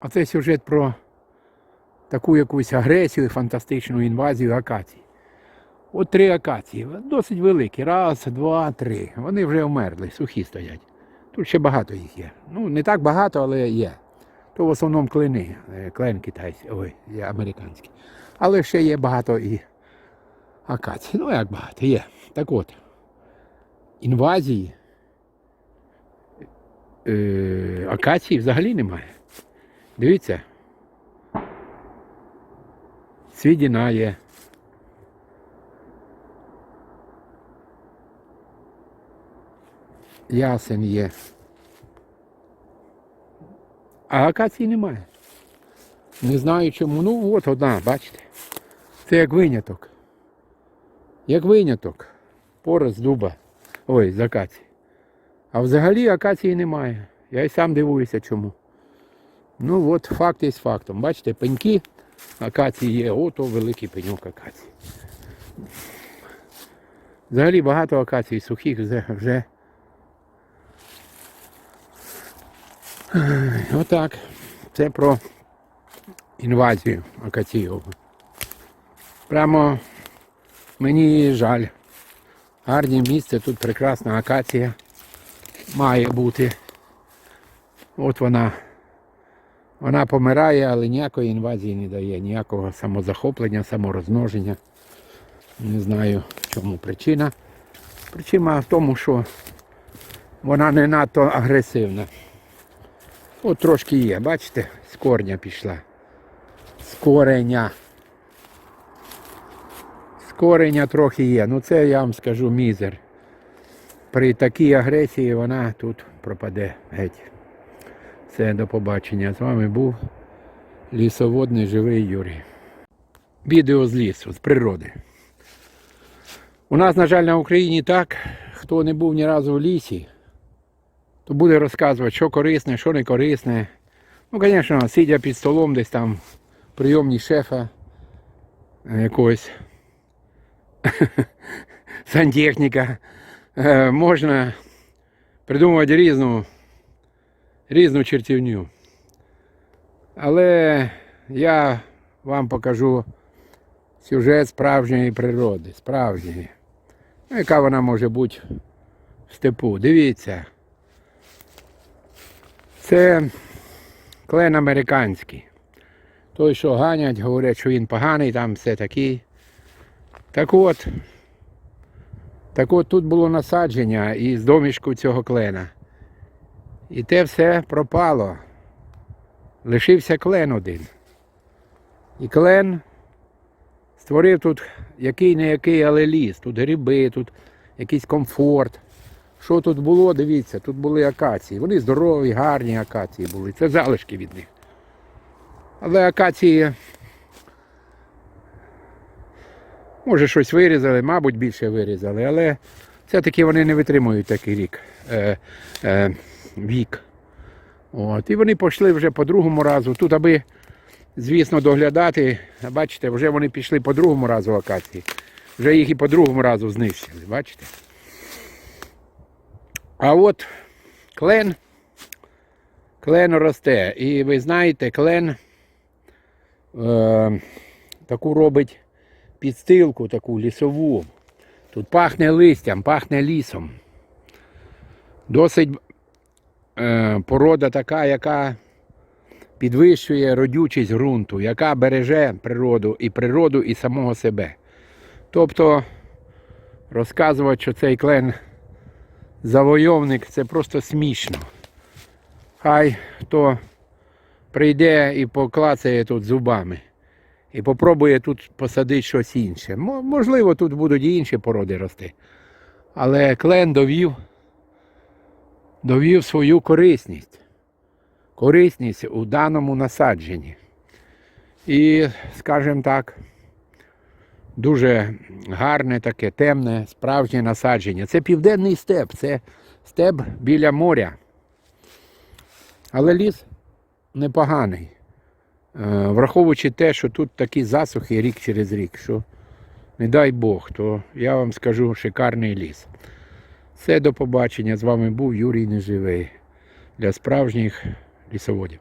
А сюжет про таку якусь агресію, фантастичну інвазію акацій. От три акації, досить великі. Раз, два, три. Вони вже вмерли, сухі стоять. Тут ще багато їх є. Ну, не так багато, але є. То в основному клини, е, клен китайський, ой, є американський. Але ще є багато і акацій. Ну як багато, є. Так от, інвазії е, акації взагалі немає. Дивіться. Свідіна є. Ясен є. А акації немає. Не знаю чому. Ну от одна, бачите. Це як виняток. Як виняток. Пораз дуба. Ой, з акації. А взагалі акації немає. Я й сам дивуюся чому. Ну от факт є фактом. Бачите, пеньки акації є, ото великий пеньок акації. Взагалі багато акацій сухих вже. вже. Отак. Це про інвазію акаційову. Прямо мені жаль. Гарне місце, тут прекрасна акація має бути. От вона. Вона помирає, але ніякої інвазії не дає, ніякого самозахоплення, саморозмноження. Не знаю, чому причина. Причина в тому, що вона не надто агресивна. От трошки є, бачите, з корня пішла. З кореня трохи є. Ну це я вам скажу мізер. При такій агресії вона тут пропаде геть. Все, до побачення. З вами був лісоводний живий Юрій. Відео з лісу, з природи. У нас, на жаль, на Україні так, хто не був ні разу в лісі, то буде розказувати, що корисне, що не корисне. Ну, звісно, сидя під столом десь там прийомні шефа е, якогось сантехніка, е, можна придумувати різну різну чертівню. Але я вам покажу сюжет справжньої природи, справжньої. Ну, яка вона може бути в степу. Дивіться. Це клен американський. Той, що ганять, говорять, що він поганий, там все такий. Так от, так от тут було насадження із домішку цього клена. І те все пропало. Лишився клен один. І клен створив тут який не який, але ліс. Тут гриби, тут якийсь комфорт. Що тут було, дивіться, тут були акації. Вони здорові, гарні акації були. Це залишки від них. Але акації, може щось вирізали, мабуть, більше вирізали, але все-таки вони не витримують такий рік. Е, е, вік. От. І вони пішли вже по другому разу. Тут, аби, звісно, доглядати, бачите, вже вони пішли по другому разу акації. Вже їх і по другому разу знищили, бачите? А от клен, клен росте. І ви знаєте, клен е, таку робить підстилку, таку лісову. Тут пахне листям, пахне лісом. Досить порода така, яка підвищує родючість ґрунту, яка береже природу і природу, і самого себе. Тобто розказувати, що цей клен завойовник, це просто смішно. Хай хто прийде і поклацає тут зубами. І попробує тут посадити щось інше. Можливо, тут будуть і інші породи рости. Але клен довів довів свою корисність. Корисність у даному насадженні. І, скажімо так, дуже гарне таке темне, справжнє насадження. Це південний степ, це степ біля моря. Але ліс непоганий. Е, Враховуючи те, що тут такі засухи рік через рік, що не дай Бог, то я вам скажу шикарний ліс. Все, до побачення. З вами був Юрій Неживий для справжніх лісоводів.